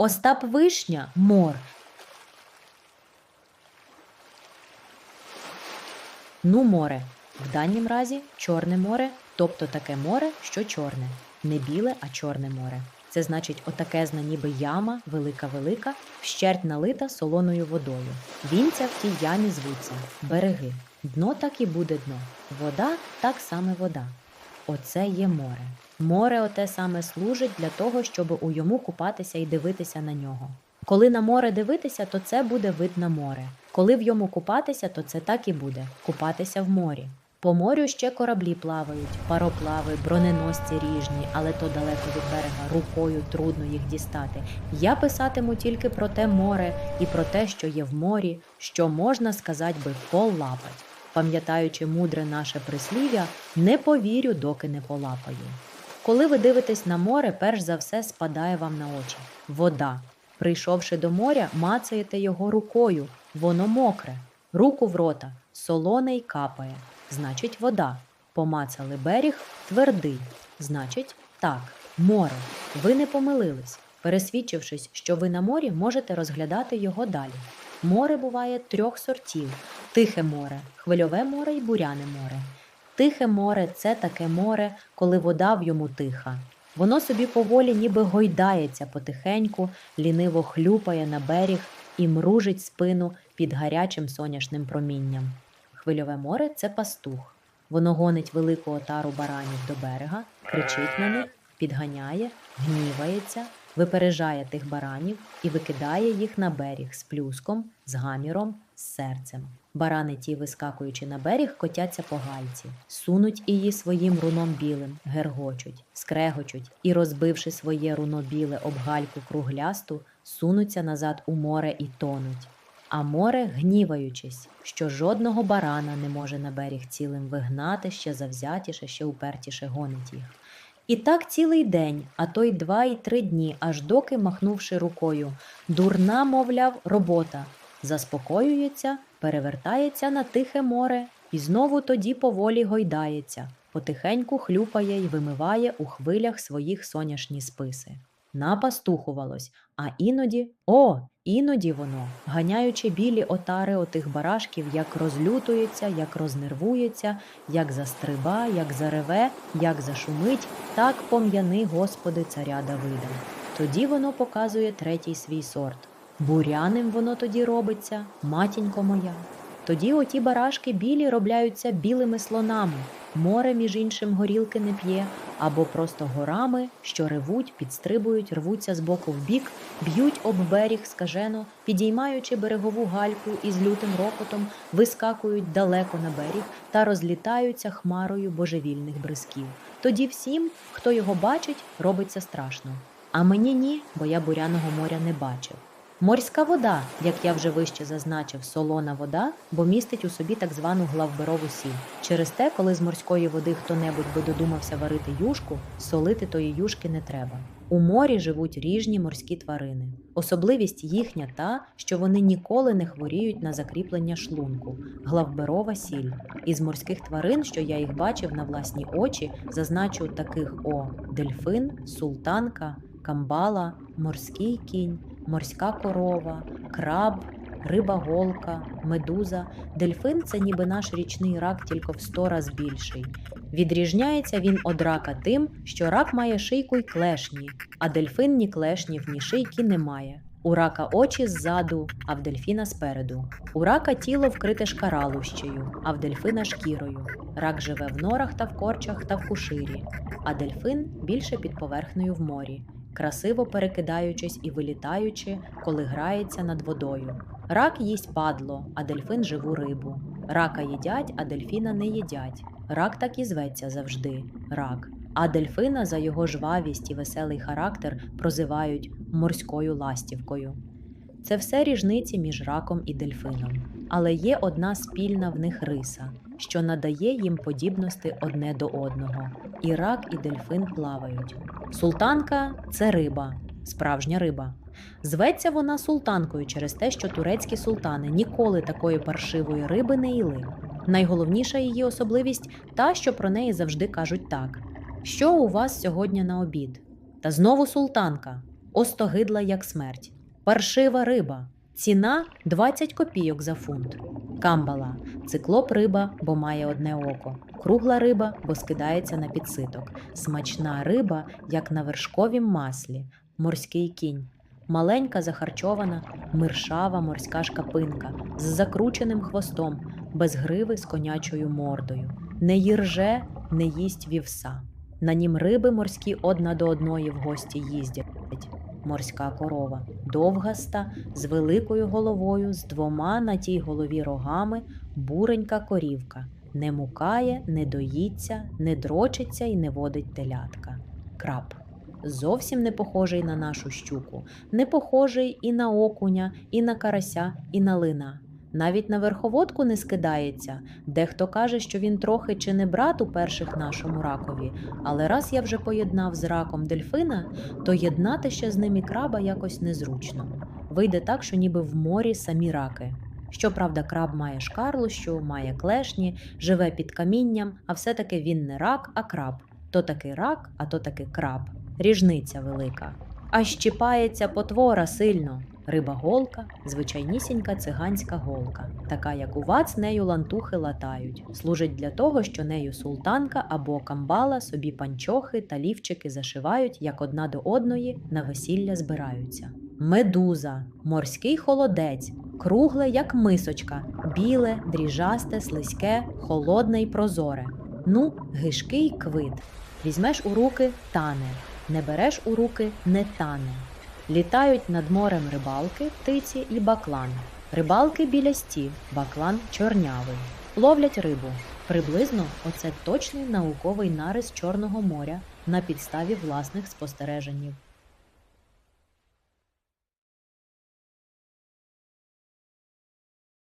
Остап Вишня мор. Ну, море. В данім разі Чорне море, тобто таке море, що чорне. Не біле, а чорне море. Це значить отакезна ніби яма, велика-велика, вщерть налита солоною водою. Вінця в тій ямі звуться береги. Дно так і буде дно. Вода так саме вода. Оце є море. Море оте саме служить для того, щоб у йому купатися і дивитися на нього. Коли на море дивитися, то це буде вид на море. Коли в йому купатися, то це так і буде купатися в морі. По морю ще кораблі плавають, пароплави, броненосці ріжні, але то далеко від берега, рукою трудно їх дістати. Я писатиму тільки про те море і про те, що є в морі, що можна сказати би полапать. Пам'ятаючи мудре наше прислів'я, не повірю, доки не полапаю. Коли ви дивитесь на море, перш за все спадає вам на очі вода. Прийшовши до моря, мацаєте його рукою, воно мокре. Руку в рота, солоне й капає, значить вода. Помацали берег, твердий, значить так, море. Ви не помилились. Пересвідчившись, що ви на морі, можете розглядати його далі. Море буває трьох сортів: тихе море, хвильове море і буряне море. Тихе море це таке море, коли вода в йому тиха. Воно собі поволі ніби гойдається потихеньку, ліниво хлюпає на берег і мружить спину під гарячим соняшним промінням. Хвильове море це пастух. Воно гонить велику отару баранів до берега, кричить на них, підганяє, гнівається, випереджає тих баранів і викидає їх на берег з плюском, з гаміром, з серцем. Барани ті, вискакуючи на берег, котяться по гальці, сунуть її своїм руном білим, гергочуть, скрегочуть і, розбивши своє руно біле об гальку круглясту, сунуться назад у море і тонуть. А море, гніваючись, що жодного барана не може на берег цілим вигнати, ще завзятіше, ще упертіше гонить їх. І так цілий день, а то й два і три дні, аж доки, махнувши рукою, дурна, мовляв, робота, заспокоюється, перевертається на тихе море і знову тоді поволі гойдається, потихеньку хлюпає й вимиває у хвилях своїх соняшні списи. Напастухувалось, а іноді, о, іноді воно, ганяючи білі отари отих барашків, як розлютується, як рознервується, як застриба, як зареве, як зашумить, так пом'яни Господи царя Давида. Тоді воно показує третій свій сорт. Буряним воно тоді робиться, матінько моя. Тоді оті барашки білі робляються білими слонами. Море, між іншим, горілки не п'є, або просто горами, що ревуть, підстрибують, рвуться з боку в бік, б'ють об берег скажено, підіймаючи берегову гальку і з лютим рокотом вискакують далеко на берег та розлітаються хмарою божевільних бризків. Тоді всім, хто його бачить, робиться страшно. А мені ні, бо я буряного моря не бачив. Морська вода, як я вже вище зазначив, солона вода, бо містить у собі так звану главберову сіль. Через те, коли з морської води хто-небудь би додумався варити юшку, солити тої юшки не треба. У морі живуть ріжні морські тварини. Особливість їхня та, що вони ніколи не хворіють на закріплення шлунку, главберова сіль. Із морських тварин, що я їх бачив на власні очі, зазначу таких о дельфин, султанка, камбала, морський кінь, морська корова, краб, риба голка, медуза. Дельфин це ніби наш річний рак, тільки в сто раз більший. Відрізняється він од рака тим, що рак має шийку й клешні, а дельфин ні клешнів, ні шийки не має. У рака очі ззаду, а в дельфіна спереду. У рака тіло вкрите шкаралущею, а в дельфина шкірою. Рак живе в норах та в корчах та в куширі, а дельфин більше під поверхнею в морі, красиво перекидаючись і вилітаючи, коли грається над водою. Рак їсть падло, а дельфин живу рибу. Рака їдять, а дельфіна не їдять. Рак так і зветься завжди рак. А дельфина за його жвавість і веселий характер прозивають морською ластівкою. Це все ріжниці між раком і дельфином. Але є одна спільна в них риса, що надає їм подібності одне до одного. І рак, і дельфин плавають. Султанка це риба, справжня риба. Зветься вона султанкою через те, що турецькі султани ніколи такої паршивої риби не їли. Найголовніша її особливість та, що про неї завжди кажуть так: що у вас сьогодні на обід? Та знову султанка. остогидла як смерть. Паршива риба. Ціна 20 копійок за фунт. Камбала циклоп риба, бо має одне око. Кругла риба, бо скидається на підситок. Смачна риба, як на вершковім маслі. Морський кінь. Маленька захарчована, миршава морська шкапинка з закрученим хвостом, без гриви з конячою мордою. Не їрже, не їсть вівса. На нім риби морські одна до одної в гості їздять. Морська корова, довгаста, з великою головою, з двома на тій голові рогами, буренька корівка. Не мукає, не доїться, не дрочиться і не водить телятка. Краб. Зовсім не похожий на нашу щуку, не похожий і на окуня, і на карася, і на лина. Навіть на верховодку не скидається. Дехто каже, що він трохи чи не брат у перших нашому ракові, але раз я вже поєднав з раком дельфина, то єднати ще з ним і краба якось незручно. Вийде так, що ніби в морі самі раки. Щоправда, краб має шкарлущу, має клешні, живе під камінням, а все-таки він не рак, а краб. То таки рак, а то таки краб. Ріжниця велика. А щіпається потвора сильно. Риба голка, звичайнісінька циганська голка, така як у вас нею лантухи латають. Служить для того, що нею султанка або камбала собі панчохи та лівчики зашивають, як одна до одної на весілля збираються. Медуза, морський холодець, кругле, як мисочка, біле, дріжасте, слизьке, холодне й прозоре. Ну, гишкий квит. Візьмеш у руки тане, не береш у руки не тане. Літають над морем рибалки, птиці і баклан. Рибалки біля стів, баклан чорнявий. Ловлять рибу. Приблизно оце точний науковий нарис Чорного моря на підставі власних спостереженів.